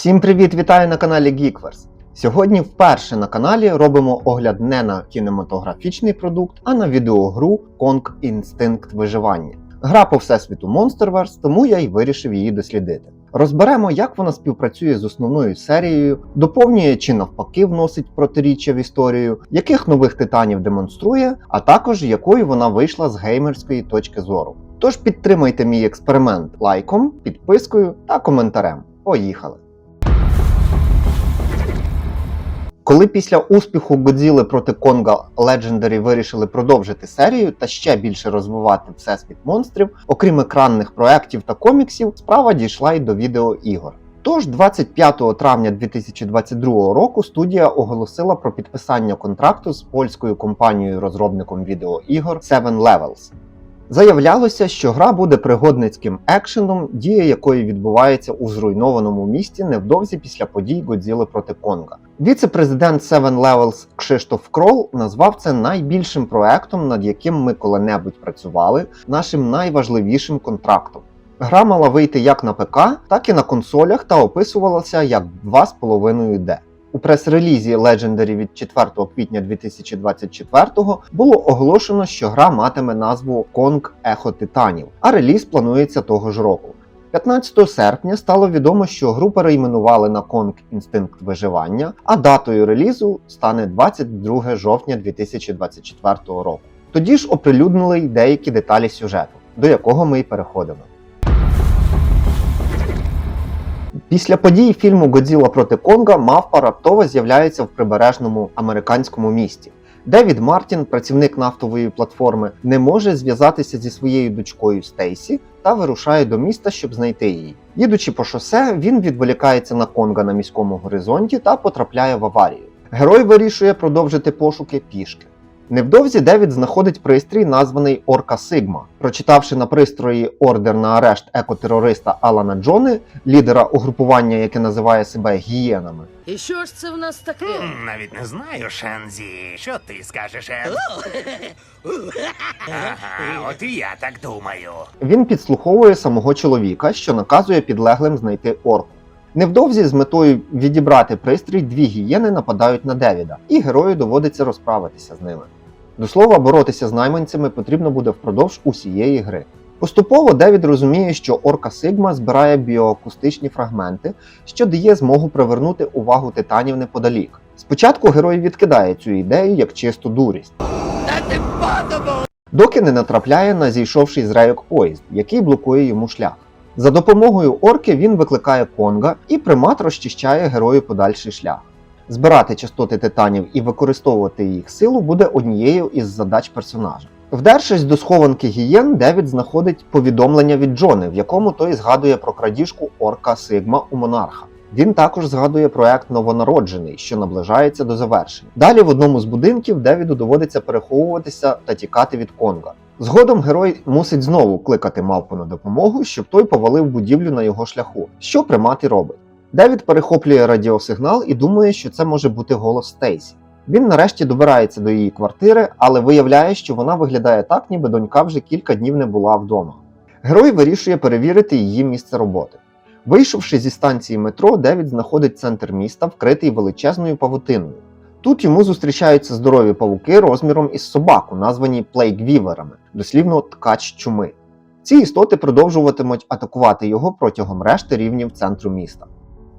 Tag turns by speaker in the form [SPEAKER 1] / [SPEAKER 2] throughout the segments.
[SPEAKER 1] Всім привіт, вітаю на каналі Geekverse. Сьогодні вперше на каналі робимо огляд не на кінематографічний продукт, а на відеогру Kong Instinct виживання. Гра по всесвіту Monsterverse, тому я й вирішив її дослідити. Розберемо, як вона співпрацює з основною серією, доповнює чи навпаки вносить протиріччя в історію, яких нових титанів демонструє, а також якою вона вийшла з геймерської точки зору. Тож підтримайте мій експеримент лайком, підпискою та коментарем. Поїхали! Коли після успіху Годзіли проти Конга Legendary вирішили продовжити серію та ще більше розвивати всесвіт монстрів, окрім екранних проєктів та коміксів, справа дійшла й до відеоігор. Тож 25 травня 2022 року студія оголосила про підписання контракту з польською компанією-розробником відеоігор Seven Levels. Заявлялося, що гра буде пригодницьким екшеном, дія якої відбувається у зруйнованому місті невдовзі після подій Годзіли проти Конга. Віце-президент Seven Levels Кшиштоф Крол назвав це найбільшим проектом, над яким ми коли-небудь працювали, нашим найважливішим контрактом. Гра мала вийти як на ПК, так і на консолях та описувалася як 2,5D. У прес-релізі Legendary від 4 квітня 2024-го було оголошено, що гра матиме назву Kong Ехо Титанів, а реліз планується того ж року. 15 серпня стало відомо, що гру перейменували на Kong Інстинкт виживання, а датою релізу стане 22 жовтня 2024 року. Тоді ж оприлюднили й деякі деталі сюжету, до якого ми й переходимо. Після подій фільму Годзіла проти Конга мавпа раптово з'являється в прибережному американському місті. Девід Мартін, працівник нафтової платформи, не може зв'язатися зі своєю дочкою Стейсі та вирушає до міста, щоб знайти її. Їдучи по шосе, він відволікається на Конга на міському горизонті та потрапляє в аварію. Герой вирішує продовжити пошуки пішки. Невдовзі Девід знаходить пристрій, названий Орка Сигма. Прочитавши на пристрої ордер на арешт екотерориста Алана Джони, лідера угрупування, яке називає себе гієнами,
[SPEAKER 2] І що ж це в нас таке?
[SPEAKER 3] Навіть не знаю, Шанзі. Що ти скажеш? Ага, от і я так думаю.
[SPEAKER 1] він підслуховує самого чоловіка, що наказує підлеглим знайти орку. Невдовзі з метою відібрати пристрій дві гієни нападають на Девіда, і герою доводиться розправитися з ними. До слова, боротися з найманцями потрібно буде впродовж усієї гри. Поступово Девід розуміє, що орка Сигма збирає біоакустичні фрагменти, що дає змогу привернути увагу титанів неподалік. Спочатку герой відкидає цю ідею як чисту дурість. Доки не натрапляє на зійшовший з рейок поїзд, який блокує йому шлях. За допомогою орки він викликає Конга і примат розчищає герою подальший шлях. Збирати частоти титанів і використовувати їх силу буде однією із задач персонажа. Вдершись до схованки гієн, Девід знаходить повідомлення від Джони, в якому той згадує про крадіжку орка Сигма у монарха. Він також згадує проект Новонароджений, що наближається до завершення. Далі в одному з будинків Девіду доводиться переховуватися та тікати від Конга. Згодом герой мусить знову кликати мавпу на допомогу, щоб той повалив будівлю на його шляху, що примат і робить. Девід перехоплює радіосигнал і думає, що це може бути голос Стейсі. Він нарешті добирається до її квартири, але виявляє, що вона виглядає так, ніби донька вже кілька днів не була вдома. Герой вирішує перевірити її місце роботи. Вийшовши зі станції метро, Девід знаходить центр міста, вкритий величезною павутиною. Тут йому зустрічаються здорові павуки розміром із собаку, названі плейгвіверами, дослівно ткач чуми. Ці істоти продовжуватимуть атакувати його протягом решти рівнів центру міста.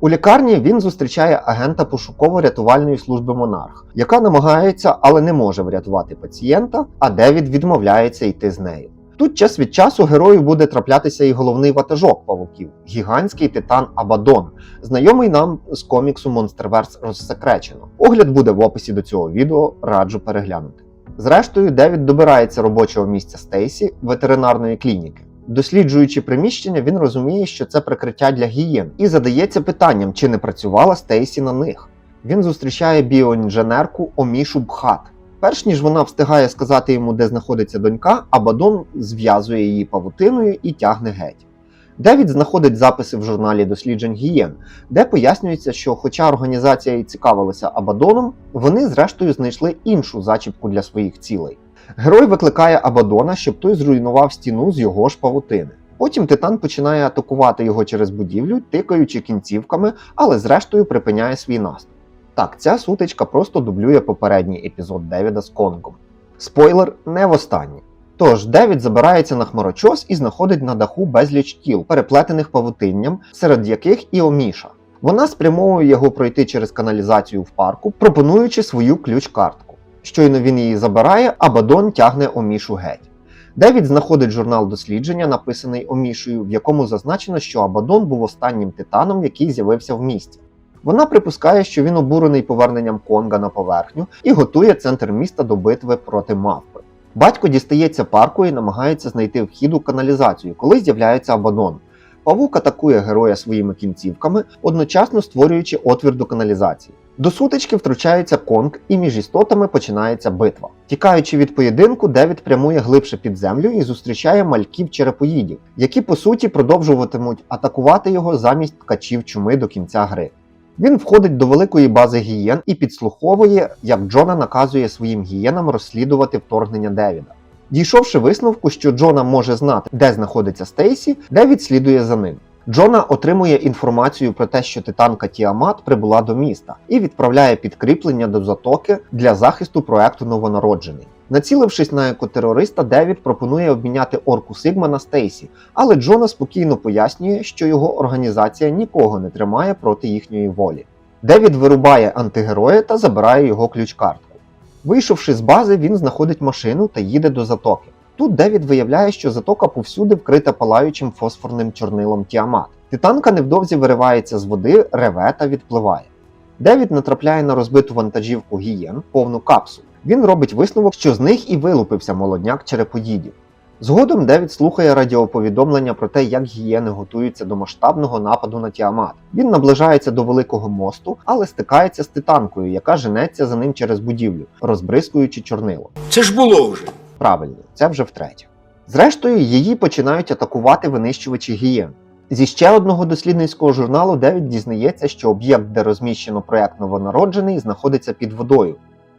[SPEAKER 1] У лікарні він зустрічає агента пошуково-рятувальної служби Монарх, яка намагається, але не може врятувати пацієнта, а Девід відмовляється йти з нею. Тут час від часу герою буде траплятися і головний ватажок павуків гігантський титан Абадон, знайомий нам з коміксу Monsterverse розсекречено. Огляд буде в описі до цього відео, раджу переглянути. Зрештою, Девід добирається робочого місця Стейсі ветеринарної клініки. Досліджуючи приміщення, він розуміє, що це прикриття для гієн, і задається питанням, чи не працювала Стейсі на них. Він зустрічає біоінженерку Омішу Бхат. Перш ніж вона встигає сказати йому, де знаходиться донька, Абадон зв'язує її павутиною і тягне геть. Девід знаходить записи в журналі досліджень гієн, де пояснюється, що, хоча організація і цікавилася Абадоном, вони зрештою знайшли іншу зачіпку для своїх цілей. Герой викликає Абадона, щоб той зруйнував стіну з його ж павутини. Потім Титан починає атакувати його через будівлю, тикаючи кінцівками, але зрештою припиняє свій наступ. Так, ця сутичка просто дублює попередній епізод Девіда з Конгом. Спойлер не востаннє. Тож Девід забирається на хмарочос і знаходить на даху безліч тіл, переплетених павутинням, серед яких і Оміша. Вона спрямовує його пройти через каналізацію в парку, пропонуючи свою ключ-картку. Щойно він її забирає, Абадон тягне Омішу геть. Девід знаходить журнал дослідження, написаний Омішою, в якому зазначено, що Абадон був останнім титаном, який з'явився в місті. Вона припускає, що він обурений поверненням Конга на поверхню і готує центр міста до битви проти мавпи. Батько дістається парку і намагається знайти вхід у каналізацію, коли з'являється Абадон. Павук атакує героя своїми кінцівками, одночасно створюючи отвір до каналізації. До сутички втручається Конг, і між істотами починається битва. Тікаючи від поєдинку, Девід прямує глибше під землю і зустрічає мальків черепоїдів, які по суті продовжуватимуть атакувати його замість ткачів чуми до кінця гри. Він входить до великої бази гієн і підслуховує, як Джона наказує своїм гієнам розслідувати вторгнення Девіда. Дійшовши висновку, що Джона може знати, де знаходиться Стейсі, Девід слідує за ним. Джона отримує інформацію про те, що титанка Тіамат прибула до міста і відправляє підкріплення до затоки для захисту проекту новонароджений. Націлившись на екотерориста, Девід пропонує обміняти орку Сигма на Стейсі, але Джона спокійно пояснює, що його організація нікого не тримає проти їхньої волі. Девід вирубає антигероя та забирає його ключ-картку. Вийшовши з бази, він знаходить машину та їде до затоки. Тут Девід виявляє, що затока повсюди вкрита палаючим фосфорним чорнилом Тіамат. Титанка невдовзі виривається з води, реве та відпливає. Девід натрапляє на розбиту вантажівку гієн, повну капсул. Він робить висновок, що з них і вилупився молодняк черепоїдів. Згодом Девід слухає радіоповідомлення про те, як гієни готуються до масштабного нападу на Тіамат. Він наближається до великого мосту, але стикається з титанкою, яка женеться за ним через будівлю, розбризкуючи чорнило.
[SPEAKER 2] Це ж було вже.
[SPEAKER 1] Правильно, це вже втретє. Зрештою, її починають атакувати винищувачі гієн. Зі ще одного дослідницького журналу Девід дізнається, що об'єкт, де розміщено проект новонароджений, знаходиться під водою.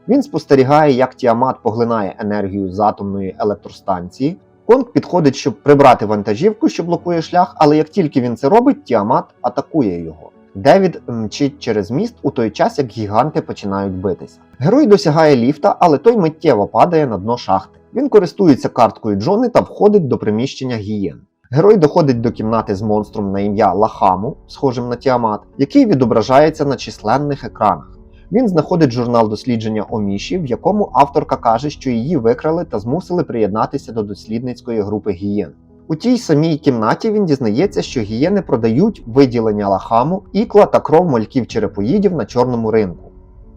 [SPEAKER 1] Він спостерігає, як Тіамат поглинає енергію з атомної електростанції. Конг підходить, щоб прибрати вантажівку, що блокує шлях, але як тільки він це робить, Тіамат атакує його. Девід мчить через міст у той час, як гіганти починають битися. Герой досягає ліфта, але той миттєво падає на дно шахти. Він користується карткою Джони та входить до приміщення гієн. Герой доходить до кімнати з монстром на ім'я Лахаму, схожим на Тіамат, який відображається на численних екранах. Він знаходить журнал дослідження Оміші, в якому авторка каже, що її викрали та змусили приєднатися до дослідницької групи гієн. У тій самій кімнаті він дізнається, що гієни продають виділення лахаму, ікла та кров мальків черепоїдів на чорному ринку.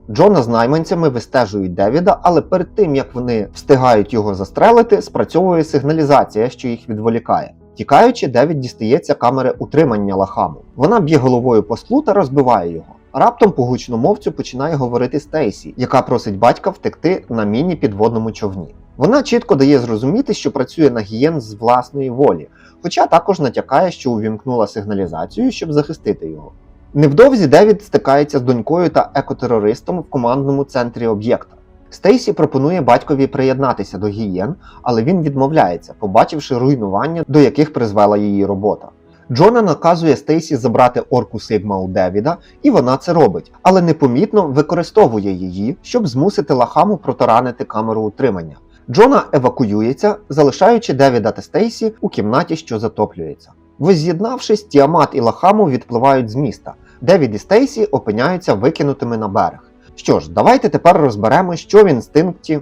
[SPEAKER 1] Джона з найманцями вистежують Девіда, але перед тим як вони встигають його застрелити, спрацьовує сигналізація, що їх відволікає. Тікаючи, Девід дістається камери утримання лахаму. Вона б'є головою по склу та розбиває його. Раптом по гучномовцю починає говорити Стейсі, яка просить батька втекти на міні-підводному човні. Вона чітко дає зрозуміти, що працює на гієн з власної волі, хоча також натякає, що увімкнула сигналізацію, щоб захистити його. Невдовзі Девід стикається з донькою та екотерористом в командному центрі об'єкта. Стейсі пропонує батькові приєднатися до гієн, але він відмовляється, побачивши руйнування, до яких призвела її робота. Джона наказує Стейсі забрати орку Сигма у Девіда, і вона це робить, але непомітно використовує її, щоб змусити Лахаму протаранити камеру утримання. Джона евакуюється, залишаючи Девіда та Стейсі у кімнаті, що затоплюється. Воз'єднавшись, Тіамат і Лахаму відпливають з міста. Девід і Стейсі опиняються викинутими на берег. Що ж, давайте тепер розберемо, що в інстинкті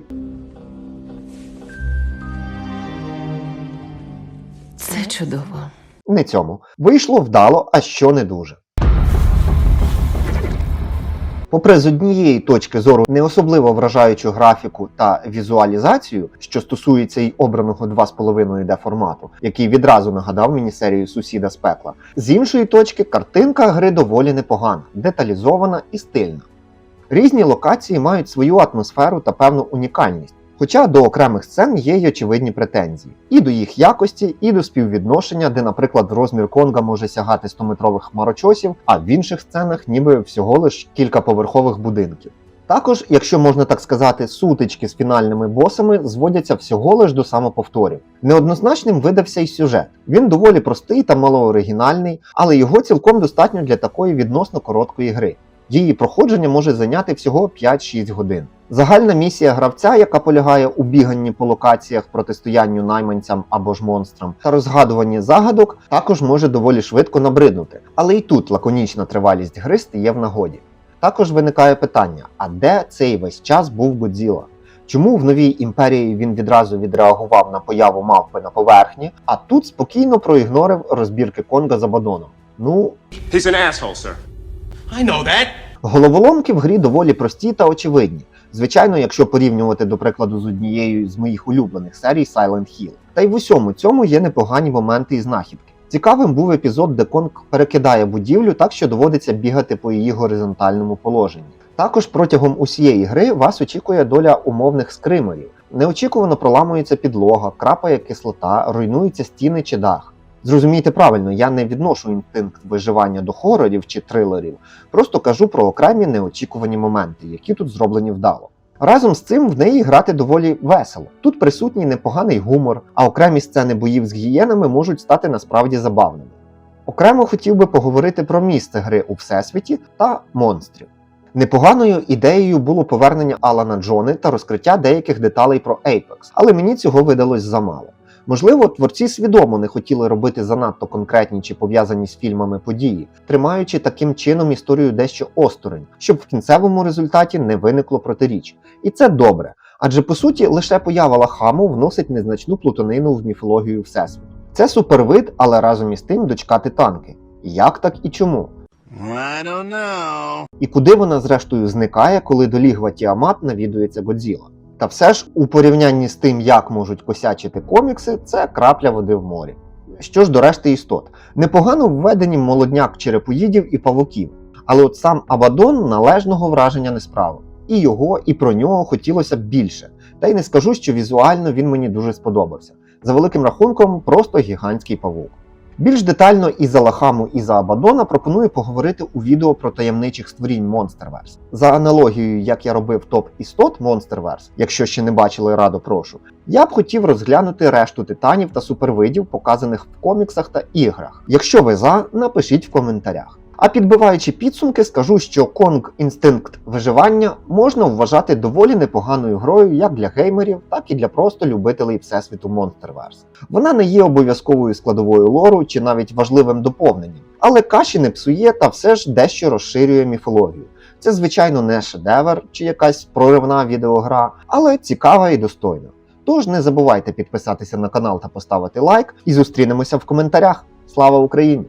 [SPEAKER 4] Це чудово.
[SPEAKER 1] не цьому. Вийшло вдало, а що не дуже. Попри з однієї точки зору не особливо вражаючу графіку та візуалізацію, що стосується й обраного 2,5D формату, який відразу нагадав мені серію сусіда з пекла, з іншої точки картинка гри доволі непогана, деталізована і стильна. Різні локації мають свою атмосферу та певну унікальність. Хоча до окремих сцен є й очевидні претензії і до їх якості, і до співвідношення, де, наприклад, розмір Конга може сягати 100-метрових хмарочосів, а в інших сценах ніби всього лиш кількаповерхових будинків. Також, якщо можна так сказати, сутички з фінальними босами зводяться всього лиш до самоповторів. Неоднозначним видався й сюжет. Він доволі простий та малооригінальний, але його цілком достатньо для такої відносно короткої гри. Її проходження може зайняти всього 5-6 годин. Загальна місія гравця, яка полягає у біганні по локаціях, протистоянню найманцям або ж монстрам та розгадуванні загадок, також може доволі швидко набриднути. Але і тут лаконічна тривалість гри стає в нагоді. Також виникає питання: а де цей весь час був Годзіла? Чому в новій імперії він відразу відреагував на появу мавпи на поверхні, а тут спокійно проігнорив розбірки Конга з Абадоном? Ну,
[SPEAKER 2] He's an asshole, sir.
[SPEAKER 3] I know that.
[SPEAKER 1] Головоломки в грі доволі прості та очевидні. Звичайно, якщо порівнювати, до прикладу, з однією з моїх улюблених серій Silent Hill. Та й в усьому цьому є непогані моменти і знахідки. Цікавим був епізод, де Конг перекидає будівлю так, що доводиться бігати по її горизонтальному положенні. Також протягом усієї гри вас очікує доля умовних скримерів. Неочікувано проламується підлога, крапає кислота, руйнуються стіни чи дах. Зрозумійте правильно, я не відношу інстинкт виживання до хорорів чи трилерів, просто кажу про окремі неочікувані моменти, які тут зроблені вдало. Разом з цим в неї грати доволі весело. Тут присутній непоганий гумор, а окремі сцени боїв з гієнами можуть стати насправді забавними. Окремо хотів би поговорити про місце гри у всесвіті та монстрів. Непоганою ідеєю було повернення Алана Джони та розкриття деяких деталей про Apex, але мені цього видалось замало. Можливо, творці свідомо не хотіли робити занадто конкретні чи пов'язані з фільмами події, тримаючи таким чином історію дещо осторонь, щоб в кінцевому результаті не виникло протиріч. І це добре, адже по суті лише поява лахаму вносить незначну плутанину в міфологію Всесвіту. Це супервид, але разом із тим дочка титанки. Як так і чому?
[SPEAKER 3] I don't know.
[SPEAKER 1] І куди вона зрештою зникає, коли до лігва Тіамат навідується Годзіла? Та все ж у порівнянні з тим, як можуть косячити комікси, це крапля води в морі. Що ж до решти істот, непогано введені молодняк черепоїдів і павуків, але от сам Абадон належного враження не справив. І його, і про нього хотілося б більше. Та й не скажу, що візуально він мені дуже сподобався. За великим рахунком, просто гігантський павук. Більш детально і за Лахаму, і за Абадона пропоную поговорити у відео про таємничих створінь Monsterverse. За аналогією, як я робив топ істот Monsterverse, якщо ще не бачили, радо прошу, я б хотів розглянути решту титанів та супервидів, показаних в коміксах та іграх. Якщо ви за, напишіть в коментарях. А підбиваючи підсумки, скажу, що Конг Інстинкт виживання можна вважати доволі непоганою грою як для геймерів, так і для просто любителей всесвіту Monsterverse. Вона не є обов'язковою складовою лору чи навіть важливим доповненням, але каші не псує та все ж дещо розширює міфологію. Це, звичайно, не шедевр чи якась проривна відеогра, але цікава і достойна. Тож не забувайте підписатися на канал та поставити лайк, і зустрінемося в коментарях. Слава Україні!